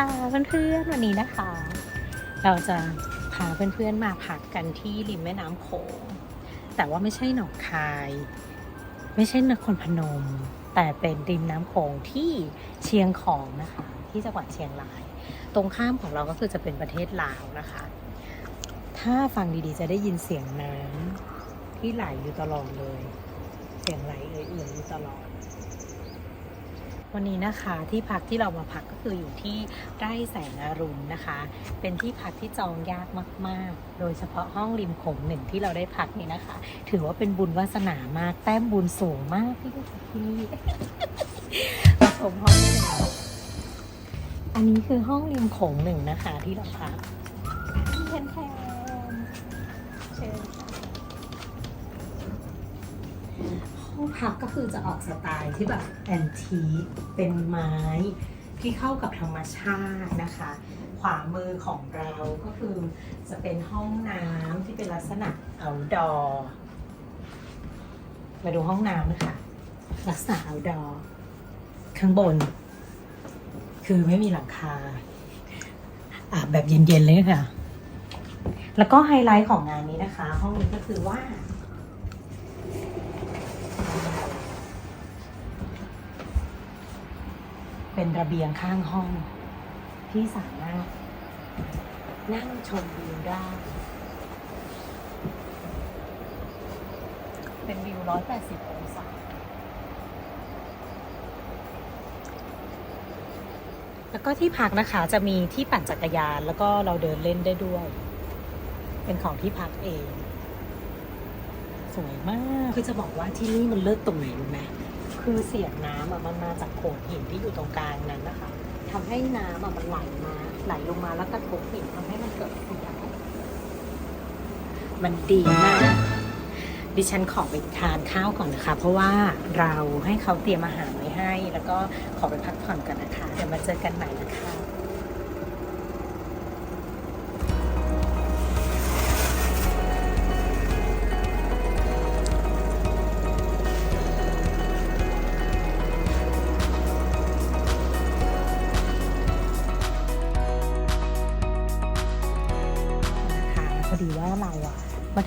ค่ะเพื่อนๆวันนี้นะคะ เราจะพาเพื่อนๆมาพักกันที่ริมแม่น้ำโขงแต่ว่าไม่ใช่หนองคาย ไม่ใช่นครพนม แต่เป็นริมน้ำโขงที่เชียงของนะคะ ที่จังหวัดเชียงราย ตรงข้ามของเราก็คือจะเป็นประเทศลาวนะคะ ถ้าฟังดีๆจะได้ยินเสียงน้ำที่ไหลอยู่ตลอดเลย เสียงไหลเอื่อยๆอยู่ตลอด วันนี้นะคะที่พักที่เรามาพักก็คืออยู่ที่ไร่แสงอรุณนะคะ เป็นที่พักที่จองยากมากๆ โดยเฉพาะห้องริมโขงหนึ่งที่เราได้พักนี่นะคะ ถือว่าเป็นบุญวาสนามากแต้มบุญสูงมากที่ได้พักที่นี่มาชมห้องนี้เลยอันนี้คือห้องริมโขงหนึ่งนะคะที่เราพักแทนแทนเชิญ ห้องพักก็คือจะออกสไตล์ที่แบบแอนทีเป็นไม้ที่เข้ากับธรรมชาตินะคะ ขวามือของเราก็คือจะเป็นห้องน้ำที่เป็นลักษณะ outdoor มาดูห้องน้ำนะคะลักษณะ outdoor ข้างบน คือไม่มีหลังคาอาบแบบเย็นๆเลยค่ะ แล้วก็ไฮไลท์ของงานนี้นะคะ ห้องนี้ก็คือว่า เป็นระเบียงข้างห้อง ที่สามารถ นั่งชมวิวได้ เป็นวิว 180 องศา แล้วก็ที่พักนะคะจะมีที่ปั่นจักรยาน แล้วก็เราเดินเล่นได้ด้วย เป็นของที่พักเอง สวยมาก คือจะบอกว่าที่นี่มันเลิศตรงไหนรู้ไหม คือเสียงน้ำอะมันมาจากโขดหินที่อยู่ตรงกลางนั้นนะคะทำให้น้ำอะมันไหลมาไหลลงมาแล้วกระทบหินทำให้มันเกิดเสียงมันดีมากดิฉันขอไปทานข้าวก่อนนะคะ เพราะว่าเราให้เขาเตรียมอาหารไว้ให้ แล้วก็ขอไปพักผ่อนกันนะคะเดี๋ยวมาเจอกันใหม่คะนะคะ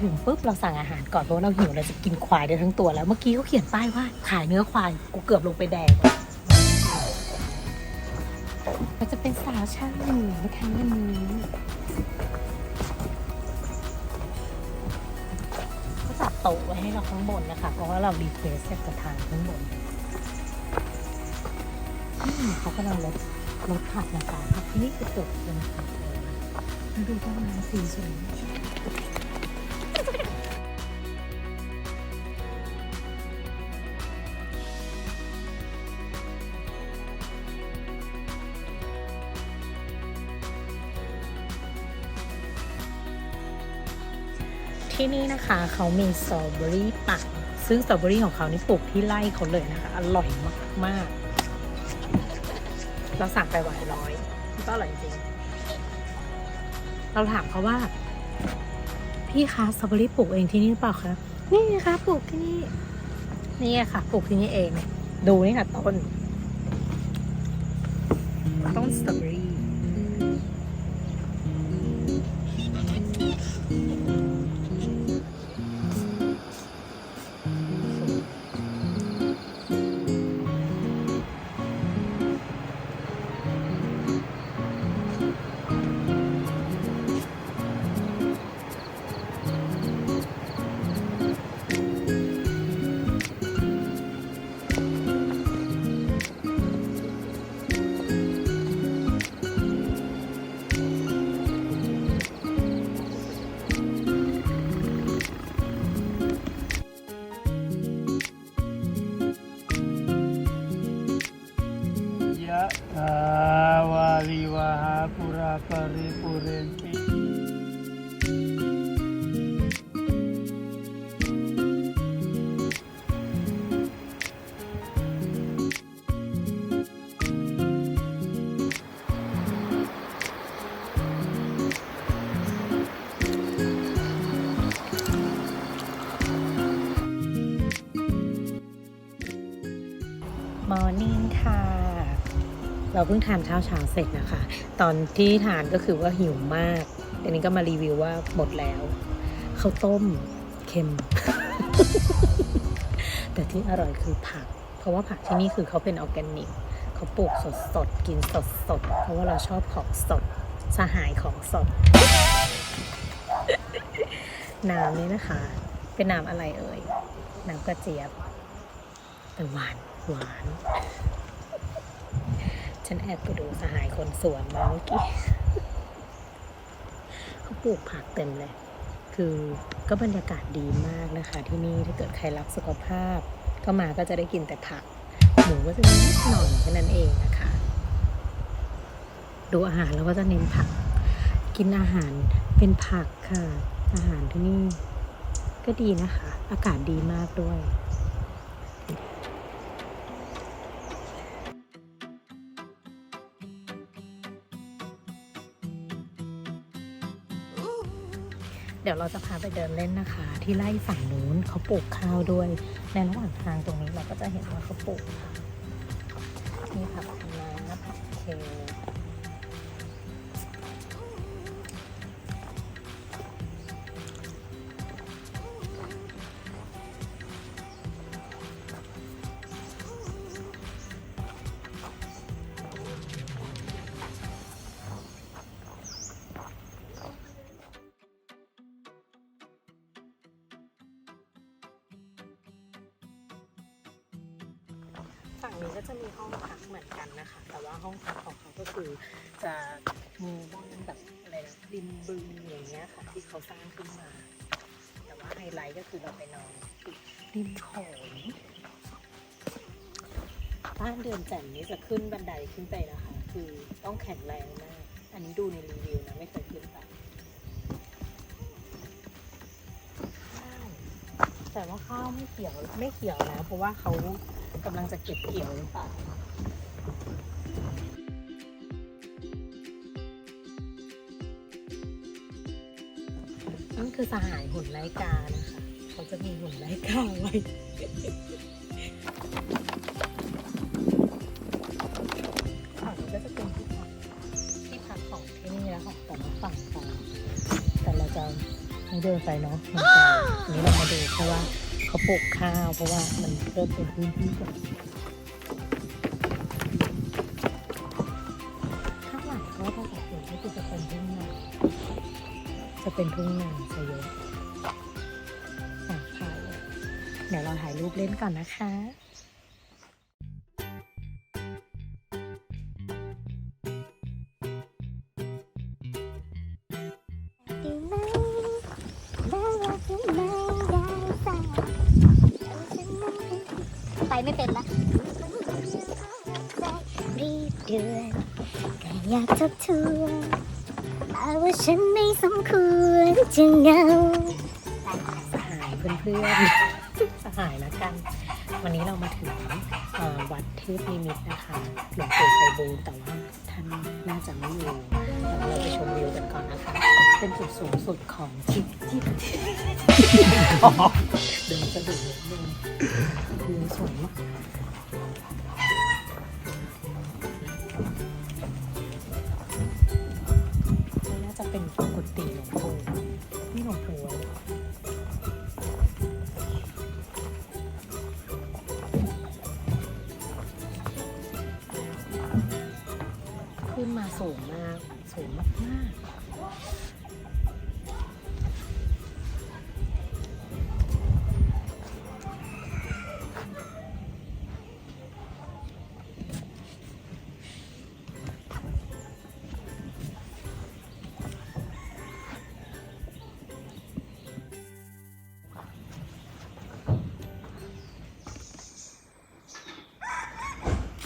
ถึงปุ๊บเราสั่งอาหารก่อนเพราะเราหิวเราจะกินควายได้ทั้งตัวแล้วเมื่อกี้เขาเขียนป้ายว่าขายเนื้อควายกูเกือบลงไปแดกอะเราจะเป็นสาวช่างหมูนะคะวันนี้เขาจัดโต๊ะไว้ให้เราข้างบนนะคะ เพราะว่าเรารีเควสอยากจะทานข้างบนเขากำลังลดลดผักนะคะผักที่นี่คือตกเป็นผักเลยมาดูต้นไม้สีสวย ที่นี่นะคะเขามีสตรอเบอรี่ปั่นซึ่งสตรอเบอรี่ของเขานี่ปลูกที่ไร่เขาเลยนะคะ อร่อยมากมากๆเราสั่งไปหวานร้อยก็อร่อยจริง เราถามเขาว่า พี่คะสตรอเบอรี่ปลูกเองที่นี่หรือเปล่าคะนี่ไงคะปลูกที่นี่นี่ค่ะปลูกที่นี่เอง ดูนี่ค่ะต้น ต้นสตรอเบอรี่ เราเพิ่งทานข้าวเช้าเสร็จนะคะ ตอนที่ทานก็คือว่าหิวมากอันนี้ก็มารีวิวว่าหมดแล้วข้าวต้มเค็ม แต่ที่อร่อยคือผัก เพราะว่าผักที่นี่คือเขาเป็นออร์แกนิกเขาปลูกสดสดๆกินสดสดๆเพราะว่าเราชอบของสดสหายของสด น้ำนี้นะคะ เป็นน้ำอะไรเอ่ย น้ำกระเจี๊ยบแต่หวานหวาน ฉันแอบไปดูสหายคนสวนมาเมื่อกี้เขาปลูกผักเต็มเลย คือก็บรรยากาศดีมากนะคะ ที่นี่ถ้าเกิดใครรักสุขภาพ ก็มาก็จะได้กินแต่ผัก หมูก็จะมีนิดหน่อยแค่นั้นเองนะคะ ดูอาหารแล้วก็จะเน้นผัก กินอาหารเป็นผักค่ะ อาหารที่นี่ ก็ดีนะคะ อากาศดีมากด้วย เดี๋ยวเราจะพาไปเดินเล่นนะคะ ที่ไร่ฝั่งนู้นเขาปลูกข้าวด้วย ในระหว่างทางตรงนี้เราก็จะเห็นว่าเขาปลูก ฝั่งนี้ก็จะมีห้องพักเหมือนกันนะคะ แต่ว่าห้องพักของเขาก็คือจะมีบ้านแบบอะไรนะริมบึงอย่างเงี้ยค่ะ ที่เขาสร้างขึ้นมา แต่ว่าไฮไลท์ก็คือเราไปนอนติดริมโขงบ้านเดือนแจ่มนี้จะขึ้นบันไดขึ้นไปนะคะ คือต้องแข็งแรงมาก อันนี้ดูในรีวิวนะไม่เคยขึ้นไป แต่ว่าข้าวไม่เขียวไม่เขียวนะเพราะว่าเขากำลังจะเก็บเกี่ยวหรือเปล่านั่นคือสหายหุ่นไลกานะคะเขาจะมีหุ่นไลกาไว้ฝั่งนี้ก็จะเป็นที่พักของที่นี่นะคะแต่ละฝั่งค่ะแต่เราจะ ไม่เดินไปเนาะมันไกลอันนี้เรามาดูเพราะว่าเขาปลูกข้าวเพราะว่ามันเริ่มเป็นพื้นที่ก่อนข้างหลังก็ถ้าสังเกตก็คือจะเป็นทุ่งนาจะเป็นทุ่งนาซะเยอะสามพายเลยเดี๋ยวเราถ่ายรูปเล่นก่อนนะคะ ไม่เป็นละรีบเดือนก็อยากทบทวนแต่ว่าฉันไม่สมควรจะเหงาสหายเพื่อนๆสหายและกัน วันนี้เรามาถึงวัดเทพนิมิตนะคะหลวงปู่ไพบูลแต่ว่าท่านน่าจะไม่อยู่แต่ว่าเราไปชมวิวกันก่อนนะคะ เป็นจุดสูงสุดของทิศที่เดินสะดุดนิดนึง วิวสวยมากน่าจะเป็นกุฏิหลวงปู่นี่หลวงปู่ขึ้นมาสูงมาก สูงมากม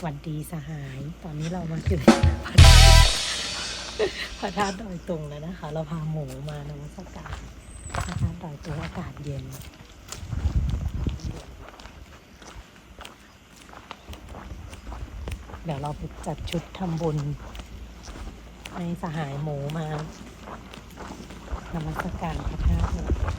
วันดีสหาย ตอนนี้เรามาถึงพระพระธาตุดอยตุงแล้วนะคะ เราพาหมูมานมัสการพระธาตุดอยตุงอากาศเย็นเดี๋ยวเราไปจัดชุดทำบุญให้สหายหมูมานมัสการพระธาตุหน่อย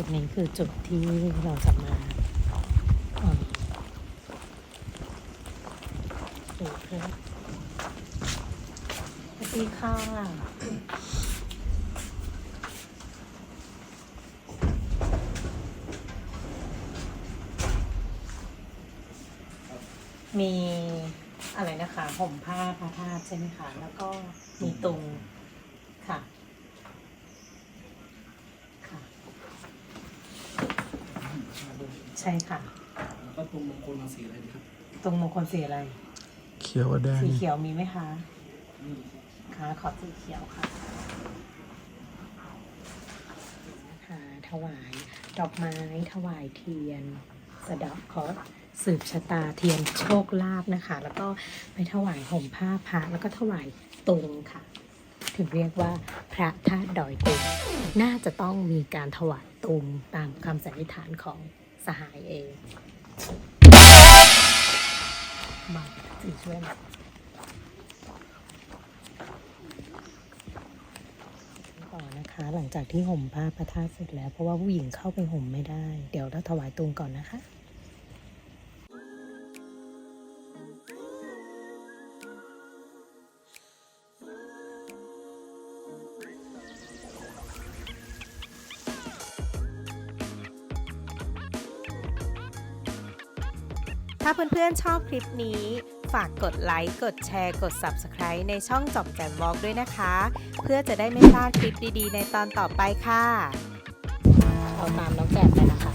จุดนี้คือจุดที่เราจะมาดูเพื่อสวัสดีค่ะมีอะไรนะคะห่มผ้าพระธาตุใช่ไหมคะ แล้วก็มีตุงค่ะ ใช่ค่ะแล้วก็ตรงมงคลมาสีอะไรดีครับตรงมงคลสีอะไร เขียวกับแดง สีเขียวมีไหมคะคะขอสีเขียวค่ะค่ะถวายดอกไม้ถวายเทียน สะเดาะเคราะห์สืบชะตาเทียนโชคลาภนะคะ แล้วก็ไปถวายห่มผ้าพระแล้วก็ถวายตุงค่ะ ถึงเรียกว่าพระธาตุดอยตุงน่าจะต้องมีการถวายตุงตามคำสันนิษฐานของ สหายเองมาสีช่วยหน่อยต่อนะคะ หลังจากที่ห่มผ้าพระธาตุเสร็จแล้ว เพราะว่าผู้หญิงเข้าไปห่มไม่ได้ เดี๋ยวเราถวายตุงก่อนนะคะ เพื่อนๆชอบคลิปนี้ ฝากกดไลค์ กดแชร์ กด Subscribe ในช่องจอบแจมวอล์กด้วยนะคะ เพื่อจะได้ไม่พลาดคลิปดีๆ ในตอนต่อไปค่ะ เอาตามน้องแกมไปนะคะ